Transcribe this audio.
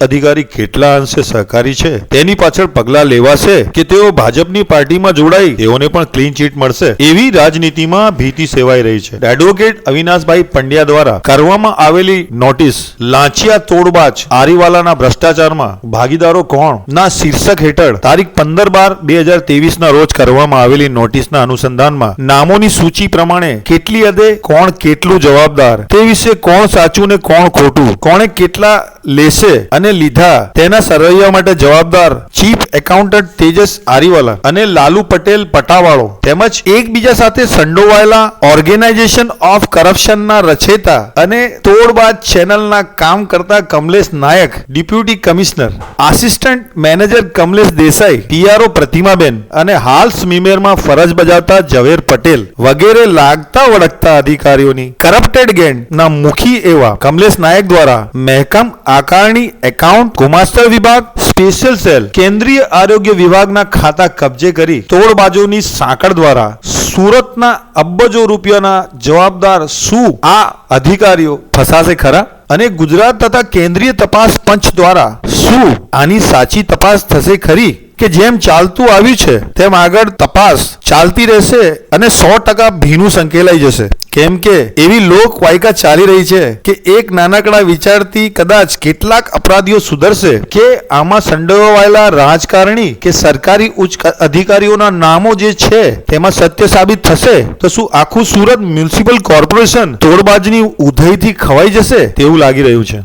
અધિકારી કેટલા અંશે સહકારી છે? તેની પાછળ પગલા લેવાશે કે તેઓ ભાજપની પાર્ટીમાં જોડાઈ તેઓને પણ ક્લીન ચીટ મળશે? એવી રાજનીતિમાં ભીતિ સેવાઈ રહી છે. એડવોકેટ અવિનાશભાઈ પંડ્યા દ્વારા કરવામાં આવેલી નોટિસ લાંચિયા તોડબાજ આરીવાલાના ભ્રષ્ટાચારમાં ભાગીદારો કોણ? ના, શીર્ષક હેઠળ તારીખ પંદર બાર બે હજાર ત્રેવીસ ના રોજ કરવામાં આવેલી નોટિસના અનુસંધાનમાં નામોની સૂચિ પ્રમાણે કેટલી હદે કોણ કેટલું જવાબદાર? તે વિશે કોણ સાચું ને કોણ ખોટું? કોણે કેટલા લેશે અને લીધા. તેના સરવૈયા માટે જવાબદાર ચીફ એકાઉન્ટન્ટ તેજસ આરીવાલા અને લાલુ પટેલ પટાવાળો. તેમજ એકબીજા સાથે સંડોવાયેલા ઓર્ગેનાઇઝેશન ઓફ કરપ્શનના રચેતા અને તોડબાદ ચેનલના કામ કરતા Kamlesh Nayak, deputy commissioner. Assistant manager Kamlesh Desai TRO પ્રતિમાબેન અને હાલ સ્મીમેરમાં ફરજ બજાવતા ઝવેર પટેલ વગેરે લાગતા વળગતા અધિકારીઓની કરપ્ટેડ ગેંગના મુખી એવા કમલેશ નાયક દ્વારા મહેકમ આકારણી એકાઉન્ટ ગુમાસ્તર વિભાગ સ્પેશિયલ સેલ કેન્દ્રીય આરોગ્ય વિભાગના ખાતા કબજે કરી તોડબાજોની સાંકળ દ્વારા સુરતના અબજો રૂપિયાના જવાબદાર શું આ અધિકારીઓ ફસાશે ખરા? અને ગુજરાત તથા કેન્દ્રીય તપાસ પંચ દ્વારા શું આની સાચી તપાસ થશે ખરી? કે જેમ ચાલતું આવ્યું છે, તેમ આગળ તપાસ ચાલતી રહેશે અને સો ટકા ભીનું સંકેલાઈ જશે. કેમ કે એવી લોક વાયકા ચાલી રહી છે કે એક નાનકડા વિચારથી કદાચ કેટલાક અપરાધીઓ સુધરશે કે આમાં સંડોવાયેલા રાજકારણી કે સરકારી ઉચ્ચ અધિકારીઓના નામો જે છે, તેમાં સત્ય સાબિત થશે તો શું આખું સુરત મ્યુનિસિપલ કોર્પોરેશન તોડબાજની ઉધઈથી ખવાઈ જશે તેવું લાગી રહ્યું છે?